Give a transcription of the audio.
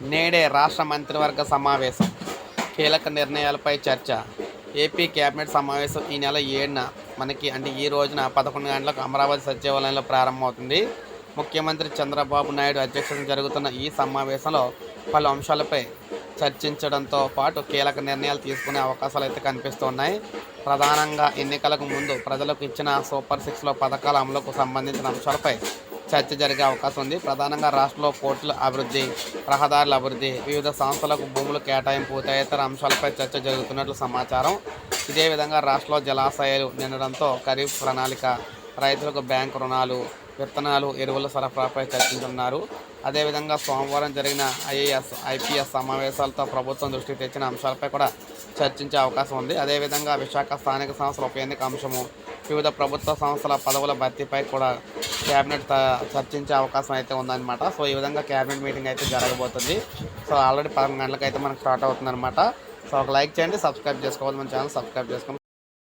నేడే రాష్ట్ర మంత్రివర్గ సమావేశం. కీలక నిర్ణయాలపై చర్చ. ఏపీ కేబినెట్ సమావేశం ఈ నెల ఏడున. మనకి అంటే ఈ రోజున పదకొండు గంటలకు అమరావతి సచివాలయంలో ప్రారంభమవుతుంది. ముఖ్యమంత్రి చంద్రబాబు నాయుడు అధ్యక్షతన జరుగుతున్న ఈ సమావేశంలో పలు అంశాలపై చర్చించడంతో పాటు కీలక నిర్ణయాలు తీసుకునే అవకాశాలు అయితే కనిపిస్తున్నాయి. ప్రధానంగా ఎన్నికలకు ముందు ప్రజలకు ఇచ్చిన సూపర్ సిక్స్లో పథకాల అమలుకు సంబంధించిన అంశాలపై చర్చ జరిగే అవకాశం ఉంది. ప్రధానంగా రాష్ట్రంలో పోర్టుల అభివృద్ధి రహదారుల అభివృద్ధి వివిధ సంస్థలకు భూములు కేటాయింపు తదితర అంశాలపై చర్చ జరుగుతున్నట్లు సమాచారం. ఇదే విధంగా రాష్ట్రంలో జలాశయాలు నిండడంతో ఖరీఫ్ ప్రణాళిక రైతులకు బ్యాంకు రుణాలు విత్తనాలు ఎరువుల సరఫరాపై చర్చించనున్నారు అదేవిధంగా సోమవారం జరిగిన ఐఏఎస్ ఐపీఎస్ సమావేశాలతో ప్రభుత్వం దృష్టికి తెచ్చిన అంశాలపై కూడా చర్చించే అవకాశం ఉంది. అదేవిధంగా విశాఖ స్థానిక సంస్థల ఉప ఎన్నిక అంశము వివిధ ప్రభుత్వ సంస్థల పదవుల భర్తీపై కూడా క్యాబినెట్ త- చర్చించే అవకాశం అయితే ఉందన్నమాట. సో ఈ విధంగా క్యాబినెట్ మీటింగ్ అయితే జరగబోతుంది. సో ఆల్రెడీ పదకొండు గంటలకు అయితే మనకు స్టార్ట్ అవుతుంది అనమాట సో ఒక లైక్ చేయండి సబ్స్క్రైబ్ చేసుకోవాలి మన ఛానల్ సబ్స్క్రైబ్ చేసుకొని